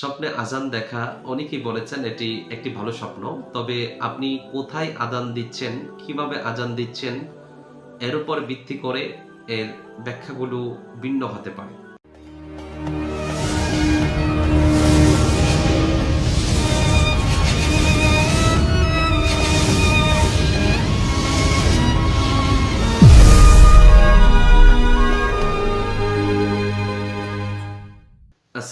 স্বপ্নে আজান দেখা, অনেকেই বলেছেন এটি একটি ভালো স্বপ্ন। তবে আপনি কোথায় আদান দিচ্ছেন, কীভাবে আজান দিচ্ছেন, এর উপর ভিত্তি করে এর ব্যাখ্যাগুলো ভিন্ন হতে পারে।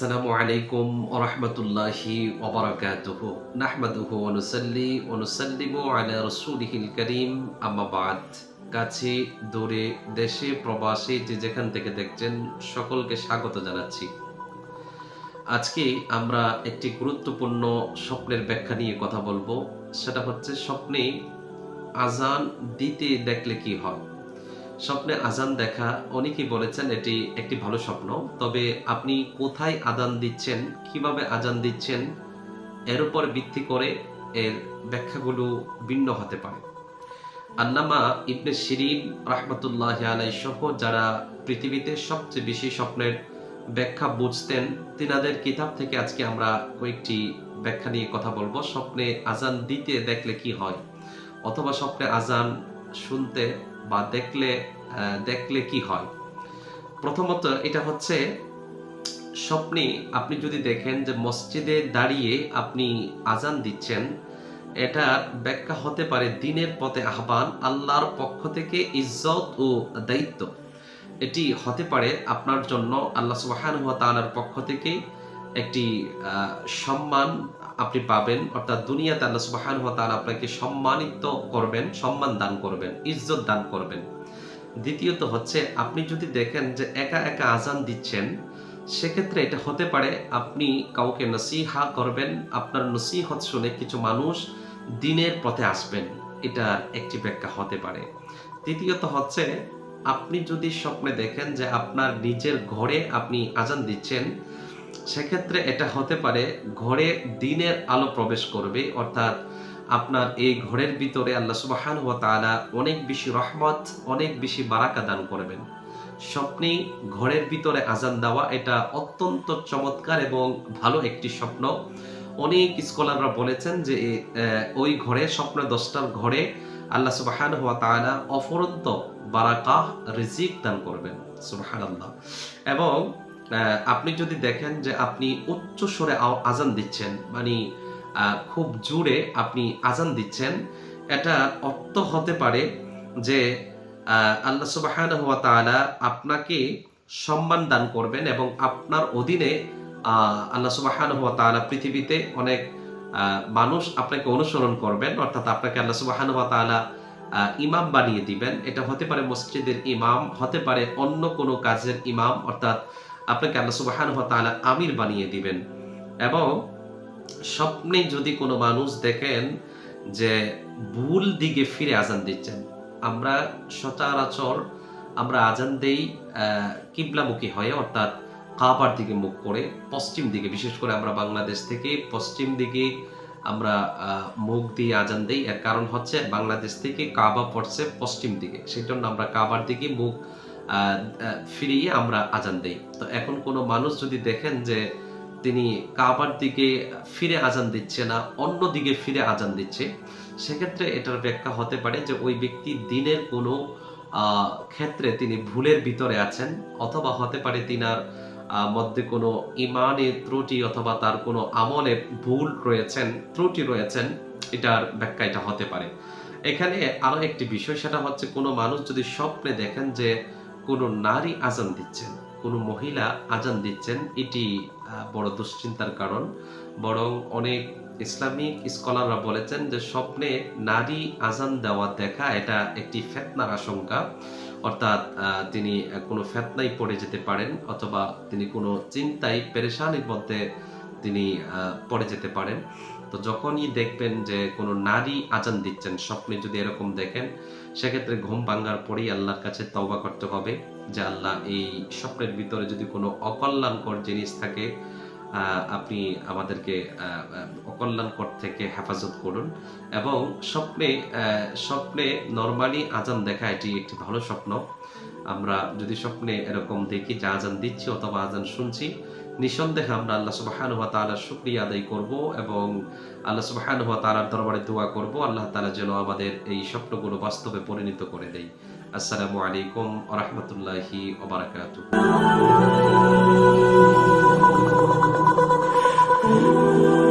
আসসালামু আলাইকুম ওরহমতুল্লাহি ওবরাকাতুহু। নাহমাদুহু ওনুসাল্লি ওনুসাল্লিমু আলা রাসূলিহিল করিম। আম্মা বাদ। কাছে, দূরে, দেশে, প্রবাসে যে যেখান থেকে দেখছেন সকলকে স্বাগত জানাচ্ছি। আজকে আমরা একটি গুরুত্বপূর্ণ স্বপ্নের ব্যাখ্যা নিয়ে কথা বলব। সেটা হচ্ছে স্বপ্নে আজান দিতে দেখলে কি হয়? স্বপ্নে আজান দেখা, অনেকেই বলেছেন এটি একটি ভালো স্বপ্ন, তবে আপনি কোথায় আজান দিচ্ছেন, কীভাবে আজান দিচ্ছেন, এর উপর ভিত্তি করে এর ব্যাখ্যাগুলো ভিন্ন হতে পারে। আল্লামা ইবনে শিরিন রহমতুল্লাহ আলাই সহ যারা পৃথিবীতে সবচেয়ে বেশি স্বপ্নের ব্যাখ্যা বুঝতেন, তিনাদের কিতাব থেকে আজকে আমরা কয়েকটি ব্যাখ্যা নিয়ে কথা বলব। স্বপ্নে আজান দিতে দেখলে কি হয়? অথবা স্বপ্নে আজান শুনতে বা দেখলে দেখলে কি হয়? প্রথমত এটা হচ্ছে, স্বপ্নে আপনি যদি দেখেন যে মসজিদে দাঁড়িয়ে আপনি আজান দিচ্ছেন, এটা ব্যাখ্যা হতে পারে দিনের পথে আহ্বান, আল্লাহর পক্ষ থেকে ইজ্জত ও দায়িত্ব। এটি হতে পারে আপনার জন্য আল্লাহ সুবাহান হুয়া তাআলার পক্ষ থেকে একটি সম্মান আপনি পাবেন, অর্থাৎ দুনিয়াতে আল্লাহ সুবাহান তাআলা আপনাকে সম্মানিত করবেন, সম্মান দান করবেন, ইজ্জত দান করবেন। দ্বিতীয়ত হচ্ছে, আপনি যদি দেখেন যে একা একা আজান দিচ্ছেন, সেক্ষেত্রে এটা হতে পারে আপনি কাউকে নসিহা করবেন, আপনার নসিহত শুনে কিছু মানুষ দিনের পথে আসবেন, এটা একটি ব্যাখ্যা হতে পারে। তৃতীয়ত হচ্ছে, আপনি যদি স্বপ্নে দেখেন যে আপনার নিজের ঘরে আপনি আজান দিচ্ছেন সেক্ষেত্রে এটা হতে পারে ঘরে দিনের আলো প্রবেশ করবে অর্থাৎ আপনার এই ঘরের ভিতরে আল্লাহ সুবাহান ওয়া তাআলা অনেক বেশি রহমত অনেক বেশি বারাকা দান করবেন। স্বপ্নে ঘরের ভিতরে আজান দেওয়া এটা অত্যন্ত চমৎকার এবং ভালো একটি স্বপ্ন। অনেক স্কলাররা বলেছেন যে ওই ঘরে স্বপ্ন দশটার ঘরে আল্লাহ সুবাহান ওয়া তাআলা অফরন্ত বারাকা রিজিক দান করবেন। সুবহানাল্লাহ। এবং আহ, আপনি যদি দেখেন যে আপনি উচ্চ স্বরে আজান দিচ্ছেন মানে খুব জোরে আপনি আজান দিচ্ছেন এটা অর্থ হতে পারে যে আল্লাহ সুবহানাহু ওয়া তাআলা আপনাকে সম্মান দান করবেন এবং আপনার অধীনে আল্লাহ সুবহানাহু ওয়া তাআলা পৃথিবীতে অনেক মানুষ আপনাকে অনুসরণ করবেন অর্থাৎ আপনাকে আল্লাহ সুবহানাহু ওয়া তাআলা আহ, ইমাম বানিয়ে দিবেন। এটা হতে পারে মসজিদের ইমাম হতে পারে অন্য কোনো কাজের ইমাম অর্থাৎ আপনাকে আল্লাহ সুবহানাহু ওয়া তাআলা আমির বানিয়ে দিবেন। এবং স্বপ্নে যদি কোনো মানুষ দেখেন যে ভুল দিকে ফিরে আজান দিচ্ছেন, আমরা সচরাচর, আমরা আজান দেই কিবলামুখী হয়ে, অর্থাৎ কাবার দিকে মুখ করে, পশ্চিম দিকে, বিশেষ করে আমরা বাংলাদেশ থেকে পশ্চিম দিকে আমরা মুখ দিয়ে আজান দেই। এর কারণ হচ্ছে বাংলাদেশ থেকে কাবা পড়ছে পশ্চিম দিকে। সেই জন্য আমরা কাবার দিকে মুখ ফিরিয়ে আমরা আজান দেই। তো এখন কোনো মানুষ যদি দেখেন যে তিনি কাবার দিকে ফিরে আজান দিচ্ছে না, অন্য দিকে ফিরে আজান দিচ্ছে, সেক্ষেত্রে এটার ব্যাখ্যা হতে পারে যে ওই ব্যক্তি দিনের কোনো ক্ষেত্রে তিনি ভুলের ভিতরে আছেন, অথবা হতে পারে তিনার মধ্যে কোনো ইমানের ত্রুটি অথবা তার কোনো আমলে ভুল রয়েছেন, ত্রুটি রয়েছেন, এটার ব্যাখ্যা এটা হতে পারে। এখানে আরও একটি বিষয়, সেটা হচ্ছে কোনো মানুষ যদি স্বপ্নে দেখেন যে কোনো নারী আজান দিচ্ছেন, কোনো মহিলা আজান দিচ্ছেন, এটি বড় দুশ্চিন্তার কারণ। বরং অনেক ইসলামিক স্কলাররা বলেছেন যে স্বপ্নে নারী আজান দেওয়া দেখা এটা একটি ফেতনার আশঙ্কা। অর্থাৎ তিনি কোনো ফেতনায় পড়ে যেতে পারেন অথবা তিনি কোনো চিন্তায় পেরেশানির মধ্যে তিনি পড়ে যেতে পারেন। তো যখনই দেখবেন যে কোনো নারী আজান দিচ্ছেন, স্বপ্নে যদি এরকম দেখেন, সেক্ষেত্রে ঘুম ভাঙ্গার পরেই আল্লাহর কাছে তওবা করতে হবে যে আল্লাহ এই স্বপ্নের ভিতরে যদি কোনো অকল্যাণকর জিনিস থাকে আপনি আমাদেরকে অকল্যাণকর থেকে হেফাজত করুন। এবং স্বপ্নে স্বপ্নে নর্মালি আজান দেখা এটি একটি ভালো স্বপ্ন। আমরা যদি স্বপ্নে এরকম দেখি যে আজান দিচ্ছি অথবা আজান শুনছি, নিঃসন্দেহে আমরা আল্লাহ সুবাহান হাত তালার শুক্রিয়া আদায় করব এবং আল্লাহ সুবাহান হাত তালার দরবারে দোয়া করব। আল্লাহ তালা যেন আমাদের এই স্বপ্নগুলো বাস্তবে পরিণত করে দেয়। আসসালামু আলাইকুম আ ওবরাকাতুহ Ooh.